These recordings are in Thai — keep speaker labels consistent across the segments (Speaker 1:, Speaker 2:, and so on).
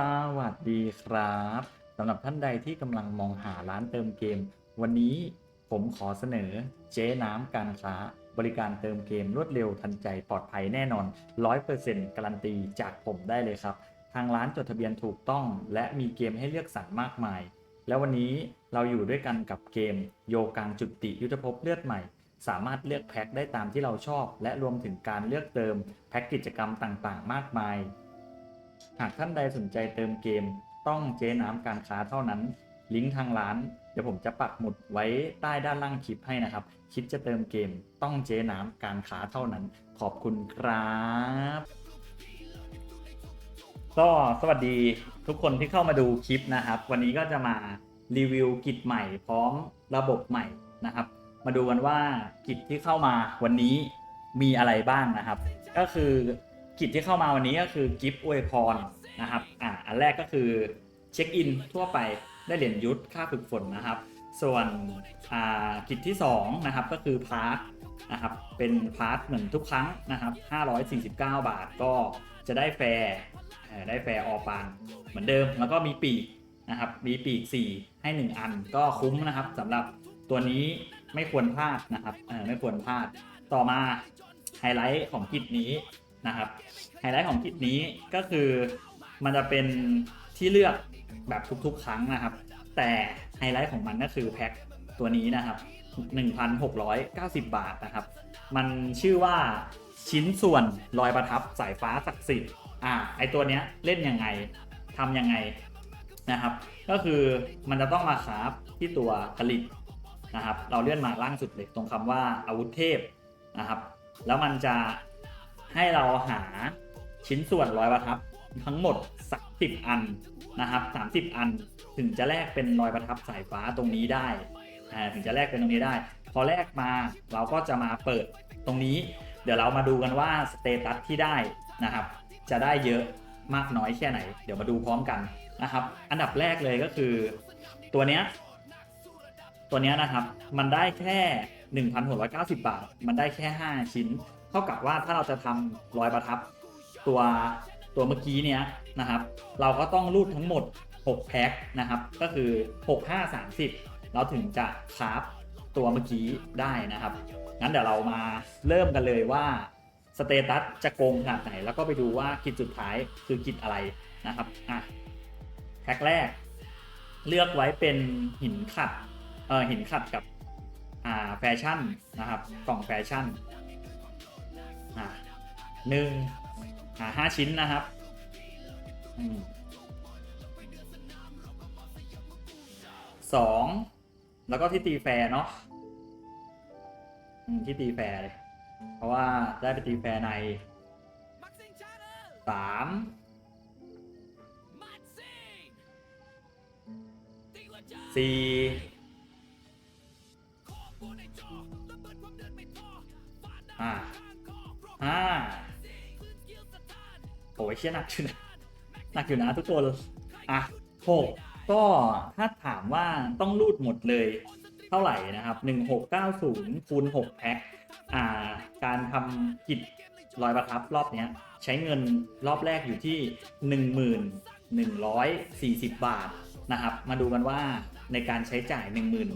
Speaker 1: สวัสดีครับสำหรับท่านใดที่กำลังมองหาร้านเติมเกม วันนี้ผมขอเสนอเจ๊น้ำการค้า บริการเติมเกมรวดเร็วทันใจปลอดภัยแน่นอน 100%การันตีจากผมได้เลยครับ ทางร้านจดทะเบียนถูกต้องและมีเกมให้เลือกสรรมากมาย แล้ววันนี้เราอยู่ด้วยกันกับเกม โยกังจุติยุทธภพเลือดใหม่ สามารถเลือกแพ็คได้ตามที่เราชอบ และรวมถึงการเลือกเติมแพ็คกิจกรรมต่างๆ มากมาย หากท่านใดสนใจเติมเกม ต้องเจ๊น้ำการค้าเท่านั้น ลิงก์ทางร้าน เดี๋ยวผมจะปักหมุดไว้ใต้ด้านล่างคลิปให้นะครับ คิดจะเติมเกม ต้องเจ๊น้ำการค้าเท่านั้น ขอบคุณครับก็สวัสดีทุกคนที่เข้ามาดูคลิปนะครับ วันนี้ก็จะมารีวิวกิจใหม่พร้อมระบบใหม่นะครับ มาดูกันว่ากิจที่เข้ามาวันนี้มีอะไรบ้างนะครับ ก็คือ กิจที่เข้ามาวันนี้ก็คือกิฟต์อวยพรนะครับอ่าอันแรกก็คือเช็คอินทั่วไปได้เหรียญยุทธค่าฝึกฝนนะครับ ส่วนอ่ากิจที่2นะครับก็คือพาร์ทนะครับเป็นพาร์ทเหมือนทุกครั้งนะครับ549 บาทก็จะได้แฟร์ได้แฟร์ออปานเหมือนเดิม แล้วก็มีปีกนะครับมีปีก 4 ให้ 1 อันก็คุ้มนะครับสำหรับตัวนี้ไม่ควรพลาดนะครับไม่ควรพลาดต่อมาไฮไลท์ของกิจนี้ นะครับไฮไลท์ของกิจนี้ก็คือมันจะเป็นที่เลือกแบบทุกๆ ครั้งนะครับ แต่ไฮไลท์ของมันก็คือแพ็คตัวนี้นะครับ 1,690 บาทนะครับ มันชื่อว่าชิ้นส่วนรอยประทับสายฟ้าศักดิ์สิทธิ์อ่าไอตัวเนี้ยเล่นยังไงทำยังไงนะครับ ก็คือมันจะต้องมาคราฟที่ตัวกลิตนะครับ เราเลื่อนมาล่างสุดเลยตรงคำว่าอาวุธเทพนะครับ แล้วมันจะ ให้เราหาชิ้นส่วนรอยประทับทั้งหมดสักสิบอันนะครับสามสิบอันถึงจะแลกเป็นรอยประทับสายฟ้าตรงนี้ได้ถึงจะแลกเป็นตรงนี้ได้ พอแลกมาเราก็จะมาเปิดตรงนี้ เดี๋ยวเรามาดูกันว่าสเตตัสที่ได้นะครับ จะได้เยอะมากน้อยแค่ไหน เดี๋ยวมาดูพร้อมกันนะครับ อันดับแรกเลยก็คือ ตัวเนี้ยตัวเนี้ยนะครับ มันได้แค่ 1,690 บาท มันได้แค่ 5 ชิ้น ท่ากับว่าถ้าเราจะทำรอยประทับตัวตัวเมื่อกี้เนี้ยนะครับ เราก็ต้องรูดทั้งหมด 6 แพ็คนะครับ ก็คือ 6 5 30 เราถึงจะคราฟตัวเมื่อกี้ได้นะครับ งั้นเดี๋ยวเรามาเริ่มกันเลยว่าสเตตัสจะโกงขนาดไหน แล้วก็ไปดูว่ากิจสุดท้ายคือกิจอะไรนะครับอะแพ็คแรก เลือกไว้เป็นหินขัดเออหินขัดกับอ่าแฟชั่นนะครับกล่องแฟชั่น หนึ่งอ่าห้าชิ้นนะครับอืมสองแล้วก็ที่ตีแฟร์เนาะอืมที่ตีแฟร์เลย เพราะว่าได้ไปตีแฟร์ในสามสี่อ่าห้า โอ้ยเชี่ยหนักอยู่นะหนักอยู่นะทุกคน อะหกก็ถ้าถามว่าต้องรูดหมดเลยเท่าไหร่นะครับ 1690คูณ6แพ็คอ่า การทำกิจรอยประทับรอบเนี้ยใช้เงินรอบแรกอยู่ที่ 1140 บาทนะครับ มาดูกันว่าในการใช้จ่าย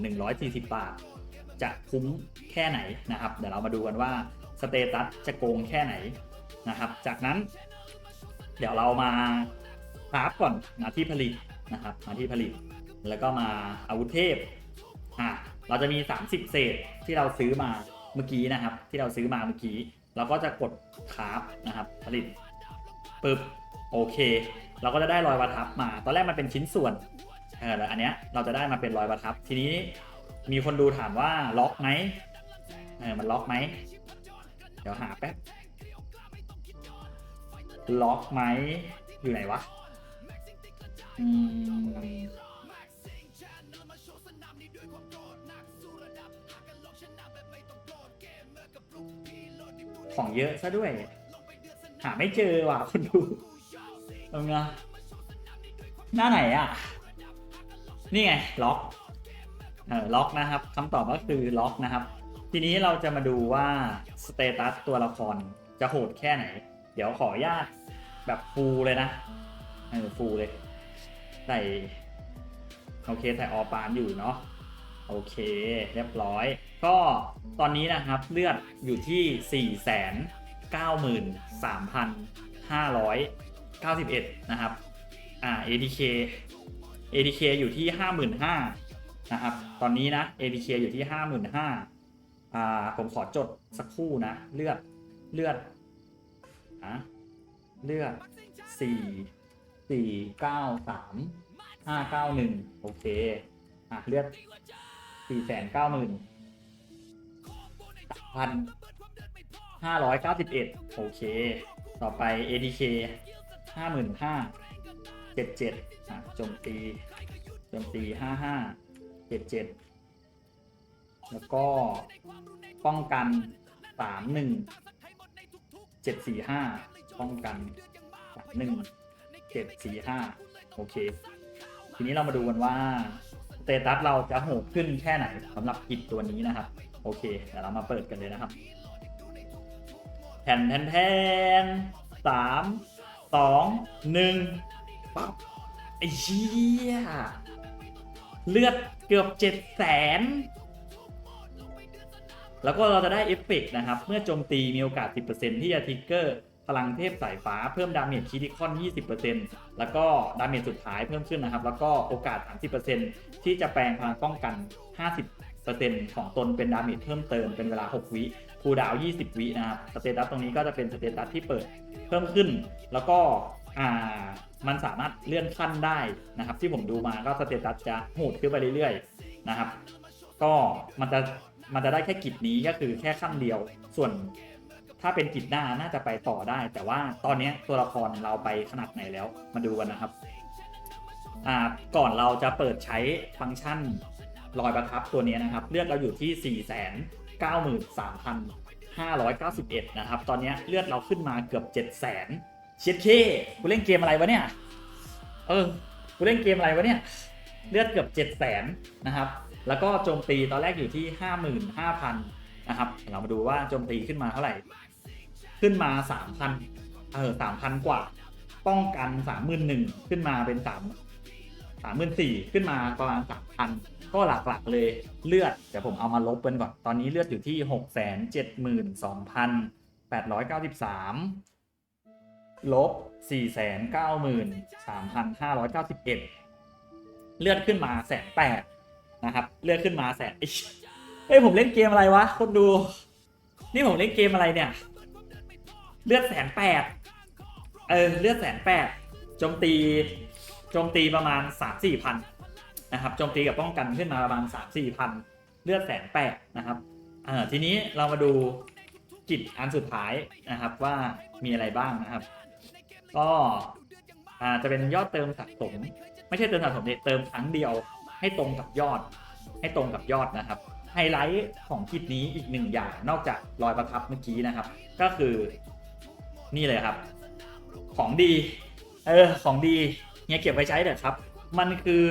Speaker 1: 1140 บาท จะคุ้มแค่ไหนนะครับ เดี๋ยวเรามาดูกันว่าสเตตัสจะโกงแค่ไหนนะครับ จากนั้น เดี๋ยวเรามาคราฟก่อนมาที่ผลิตนะครับ มาที่ผลิต แล้วก็มาอาวุธเทพอะเราจะมี 30 เศษที่เราซื้อมาเมื่อกี้นะครับ ที่เราซื้อมาเมื่อกี้ เราก็จะกดคราฟนะครับ ผลิตปึ๊บโอเค เราก็จะได้รอยประทับมา ตอนแรกมันเป็นชิ้นส่วนเอออันเนี้ยเราจะได้มาเป็นรอยประทับ ทีนี้มีคนดูถามว่าล็อกไหมเออมันล็อกไหมเดี๋ยวหาแป๊บ ล็อกไหมอยู่ไหนวะอืมของเยอะซะด้วย หาไม่เจอว่ะคุณดูตรงนะหน้าไหนอะ นี่ไงล็อกเออล็อกนะครับคำตอบก็คือล็อกนะครับ ทีนี้เราจะมาดูว่าสเตตัสตัวละครจะโหดแค่ไหน เดี๋ยวขออนุญาตแบบฟูเลยนะเออฟูเลยใส่โอเคใส่ออปานอยู่เนาะโอเค เรียบร้อย ก็ตอนนี้นะครับเลือดอยู่ที่ 4 9 3 5 9 1 นะครับอ่า ADK ADK อยู่ที่ 55,000นะครับ ตอนนี้นะ ADK อยู่ที่ 55,000อ่าผมขอจดสักครู่นะ เลือดเลือด อะเลือด4 4 9 3 5 9 1โอเค อะ เลือด4 9 0 0 0 0พันห้าร้อยเก้าสิบเอ็ดโอเค ต่อไป ADK ห้าหมื่นห้าเจ็ดเจ็ดอะโจมตีโจมตีห้าห้าเจ็ดเจ็ดแล้วก็ป้องกันสามหนึ่ง จ็ดสี่ห้าป้องกันหนึ่งเจ็ดสี่ห้าโอเค ทีนี้เรามาดูกันว่าสเตตัสเราจะโหดขึ้นแค่ไหนสำหรับกิจตัวนี้นะครับ โอเคเดี๋ยวเรามาเปิดกันเลยนะครับแทนแทนแทนสามสองหนึ่งปั๊บไอ้เชี่ยเลือดเกือบเจ็ดแสน แล้วก็เราจะได้เอฟเฟกต์นะครับ เมื่อโจมตีมีโอกาส 10%ที่จะทิกเกอร์พลังเทพสายฟ้าเพิ่มดาเมจคิดิคอน 20%แล้วก็ดาเมจสุดท้ายเพิ่มขึ้นนะครับ แล้วก็โอกาส 30%ที่จะแปลงพลังป้องกัน 50%ของตนเป็นดาเมจเพิ่มเติมเป็นเวลา 6 วิคูดาว 20 วินะครับสเตตัสตรงนี้ก็จะเป็นสเตตัสที่เปิดเพิ่มขึ้น แล้วก็อ่ามันสามารถเลื่อนขั้นได้นะครับ ที่ผมดูมาก็สเตตัสจะโหดขึ้นไปเรื่อยๆนะครับ ก็มันจะ มันจะได้แค่กิจนี้ก็คือแค่ขั้นเดียว ส่วนถ้าเป็นกิจหน้าน่าจะไปต่อได้ แต่ว่าตอนนี้ตัวละครเราไปขนาดไหนแล้ว มาดูกันนะครับอ่าก่อนเราจะเปิดใช้ฟังก์ชันรอยประทับตัวนี้นะครับ เลือดเราอยู่ที่ 4 9 3 5 9 1 นะครับ ตอนนี้เลือดเราขึ้นมาเกือบ 7 0 0 0 0 0เชียดเคกูเล่นเกมอะไรวะเนี่ย เออกูเล่นเกมอะไรวะเนี่ย เลือดเกือบ 7 0 0 0 0 0นะครับ แล้วก็โจมตีตอนแรกอยู่ที่ 55,000 นะครับเรามาดูว่าโจมตีขึ้นมาเท่าไหร่ ขึ้นมา 3,000 เออ 3,000 กว่า ป้องกัน 31,000 ขึ้นมาเป็น3 34,000 ขึ้นมาประมาณ 3,000 ก็หลักๆเลยเลือดเดี๋ยวผมเอามาลบกันก่อน ตอนนี้เลือดอยู่ที่ 672,893 ลบ 493,591 เลือดขึ้นมาแสนแปด นะครับ เลือดขึ้นมาแสนเฮ้ยผมเล่นเกมอะไรวะ คนดู นี่ผมเล่นเกมอะไรเนี่ย เลือดแสนแปดเออเลือดแสนแปดโจมตีโจมตีประมาณสามสี่พันนะครับโจมตีกับป้องกันขึ้นมาประมาณสามสี่พันเลือดแสนแปดนะครับเออทีนี้เรามาดูกิจอันสุดท้ายนะครับว่ามีอะไรบ้างนะครับ ก็อ่าจะเป็นยอดเติมสะสม ไม่ใช่เติมสะสมเนี่ยเติมครั้งเดียว ให้ตรงกับยอด ให้ตรงกับยอดนะครับไฮไลท์ของกิจนี้อีกหนึ่งอย่างนอกจากรอยประทับเมื่อกี้นะครับ ก็คือนี่เลยครับ ของดี เออของดีเฮียเก็บไว้ใช้เถอะครับ มันคือ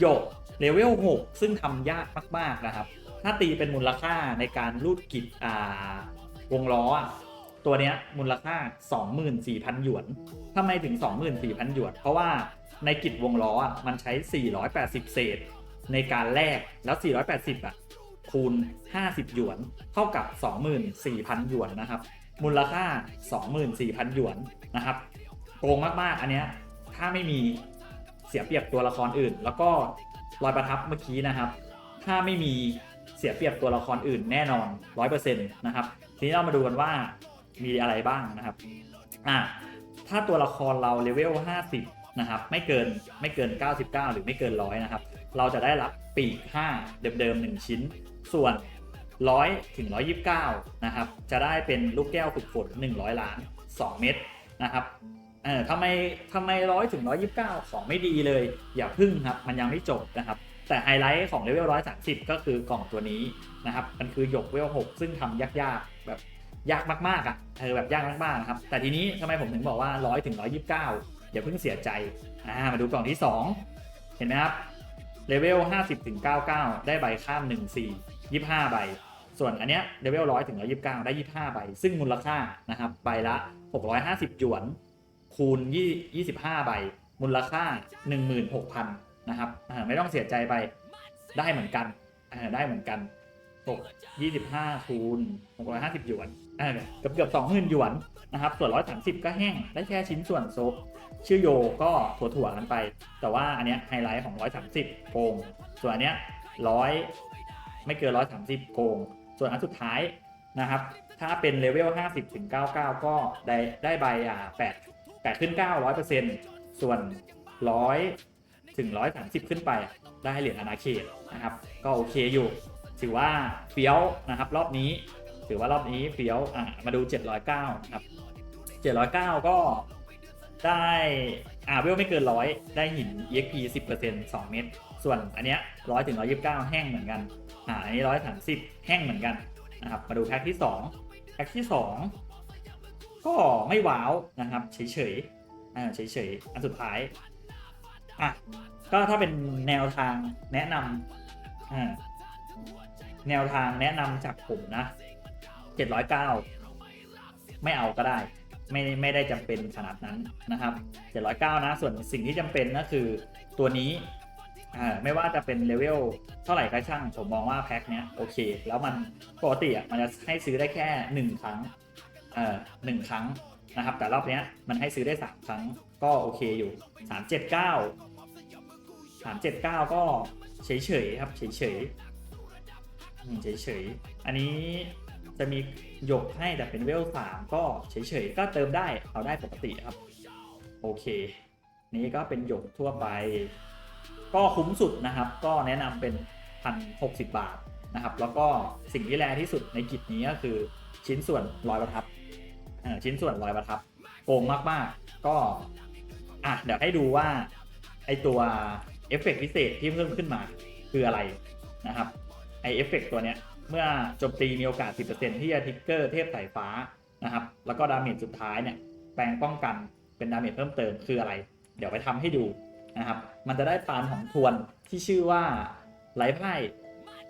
Speaker 1: หยกเลเวล6ซึ่งทำยากมากๆนะครับ ถ้าตีเป็นมูลค่าในการรูดกิจอ่าวงล้อตัวเนี้ยมูลค่า 24,000 หยวนทำไมถึง 24,000 หยวน เพราะว่า ในกิจวงล้ออะมันใช้ 480 เศษ ในการแลกแล้ว 480 อะ คูณ 50 หยวน เท่ากับ 24,000 หยวนนะครับ มูลค่า 24,000 หยวนนะครับโกงมากๆ อันเนี้ยถ้าไม่มีเสียเปรียบตัวละครอื่น แล้วก็รอยประทับเมื่อกี้นะครับ ถ้าไม่มีเสียเปรียบตัวละครอื่นแน่นอน 100%นะครับ ทีนี้เรามาดูกันว่ามีอะไรบ้างนะครับอะถ้าตัวละครเราเลเวล50 นะครับไม่เกินไม่เกิน 99 หรือไม่เกิน100นะครับเราจะได้รับปีก 5 เดิมๆ1ชิ้น ส่วน 100 ถึง 129 นะครับ จะได้เป็นลูกแก้วฝึกฝน100 ล้าน 2 เม็ดนะครับเออทำไมทำไม100ถึง129ของไม่ดีเลย อย่าพึ่งครับ มันยังไม่จบนะครับ แต่ไฮไลท์ของเลเวล130ก็คือกล่องตัวนี้นะครับ มันคือหยกเวล6ซึ่งทำยากๆแบบยากมากๆอะเออแบบยากมากๆนะครับ แต่ทีนี้ทำไมผมถึงบอกว่า100ถึง129อย่า อย่าเพิ่งเสียใจอ่ามาดูกล่องที่ 2 เห็นไหมครับเลเวล50ถึง99 ได้ใบข้าม 1 4 25 ใบ ส่วนอันเนี้ยเลเวล100ถึง129 ได้ 25 ใบ ซึ่งมูลค่านะครับใบละ 650 หยวน คูณ 25 ใบ มูลค่า 16,000นะครับไม่ต้องเสียใจไปได้เหมือนกันได้เหมือนกันตก25 คูณ 650 หยวน เกือบเกือบ20,000หยวนนะครับ ส่วน130ก็แห้ง ได้แค่ชิ้นส่วนโซชื่อโยก็ถั่วๆกันไป แต่ว่าอันเนี้ยไฮไลท์ของ130โกง ส่วนอันเนี้ยร้อยไม่เกิน130โกง ส่วนอันสุดท้ายนะครับ ถ้าเป็นเลเวล50ถึง99ก็ได้ได้ใบอ่า8 8ขึ้น9 100%ส่วน100ถึง130ขึ้นไป ได้เหรียญอนาเขตนะครับ ก็โอเคอยู่ ถือว่าเฟี้ยวนะครับ รอบนี้ ถือว่ารอบนี้เฟี้ยวอะมาดู 709 ครับ 709 ก็ได้อ่าเวลไม่เกินร้อยได้หิน EXP 10% 2 เม็ดส่วนอันเนี้ยร้อยถึงร้อยยี่สิบเก้าแห้งเหมือนกันอ่าอันนี้ร้อยสามสิบแห้งเหมือนกันนะครับมาดูแพ็คที่สองแพ็คที่สองก็ไม่ว้าวนะครับเฉยเฉยๆอ่าเฉยเฉยๆอันสุดท้ายอะก็ถ้าเป็นแนวทางแนะนำอ่าแนวทางแนะนำจากผมนะ 709ไม่เอาก็ได้ ไม่ไม่ได้จำเป็นขนาดนั้นนะครับ709นะ ส่วนสิ่งที่จำเป็นก็คือตัวนี้ไม่ว่าจะเป็นเลเวลเท่าไหร่ก็ช่าง ผมมองว่าแพ็คเนี้ยโอเค แล้วมันปกติอะมันจะให้ซื้อได้แค่ 1 ครั้งเอ่อหนึ่งครั้งนะครับ แต่รอบเนี้ยมันให้ซื้อได้ 3 ครั้งก็โอเคอยู่ 379 379 ก็เฉยๆครับเฉยๆเฉยๆอันนี้ จะมีหยกให้แต่เป็นเวลสามก็เฉยๆ ก็เติมได้เอาได้ปกติครับ โอเค นี้ก็เป็นหยกทั่วไป ก็คุ้มสุดนะครับ ก็แนะนำเป็นพันหกสิบบาทนะครับ แล้วก็สิ่งที่แรงที่สุดในกิจนี้ก็คือชิ้นส่วนรอยประทับอ่อชิ้นส่วนรอยประทับ โกงมากๆ ก็อะเดี๋ยวให้ดูว่าไอตัวเอฟเฟกต์พิเศษที่เพิ่มขึ้นมาคืออะไรนะครับไอเอฟเฟกต์ตัวเนี้ย เมื่อโจมตีมีโอกาส 10%ที่จะทิกเกอร์เทพสายฟ้านะครับ แล้วก็ดาเมจสุดท้ายเนี่ยแปลงป้องกันเป็นดาเมจเพิ่มเติมคืออะไร เดี๋ยวไปทำให้ดูนะครับ มันจะได้ปานของทวนที่ชื่อว่าไร้ไพ่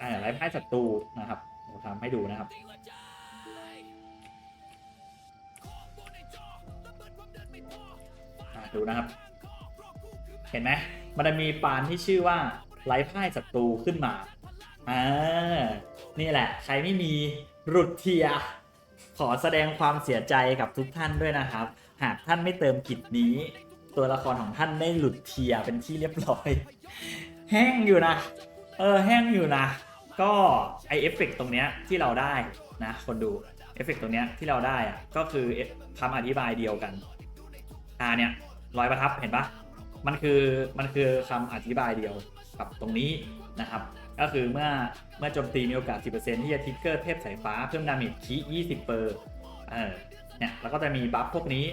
Speaker 1: อ่าไร้ไพ่ศัตรูนะครับเดี๋ยวทำให้ดูนะครับดูนะครับ เห็นไหมมันจะมีปานที่ชื่อว่าไร้พ่ายศัตรูขึ้นมาอ่า นี่แหละ ใครไม่มีรุดเทีย ขอแสดงความเสียใจกับทุกท่านด้วยนะครับ หากท่านไม่เติมกิจนี้ ตัวละครของท่านได้หลุดเทียเป็นที่เรียบร้อย แห้งอยู่นะ เออแห้งอยู่นะ ก็ไอเอฟเฟกต์ตรงเนี้ยที่เราได้นะ คนดูเอฟเฟกต์ตรงเนี้ยที่เราได้อะก็คือคำอธิบายเดียวกันอาเนี่ยรอยประทับเห็นปะมันคือมันคือคำอธิบายเดียวกับตรงนี้นะครับ ก็คือเมื่อเมื่อโจมตีมีโอกาส 10%ที่จะทิกเกอร์เทพสายฟ้าเพิ่มดาเมจคี20เปอร์เออเนี่ยแล้วก็จะมีบัฟพวกนี้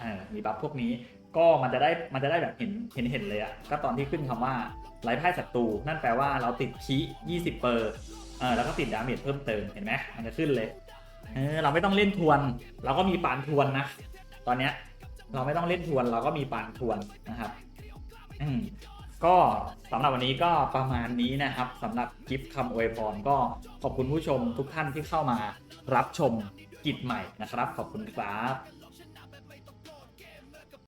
Speaker 1: เออมีบัฟพวกนี้ก็มันจะได้มันจะได้แบบเห็นเห็นเห็นเลยอะก็ตอนที่ขึ้นคำว่าไร้พ่ายศัตรูนั่นแปลว่าเราติดคี20เปอร์เออแล้วก็ติดดาเมจเพิ่มเติมเห็นไหมมันจะขึ้นเลยเออเราไม่ต้องเล่นทวน เราก็มีปานทวนนะ ตอนเนี้ยเราไม่ต้องเล่นทวนเราก็มีปานทวนนะครับอืม ก็สำหรับวันนี้ก็ประมาณนี้นะครับสำหรับกิฟต์คำอวยพรก็ขอบคุณผู้ชมทุกท่านที่เข้ามารับชมกิจใหม่นะครับ ขอบคุณครับ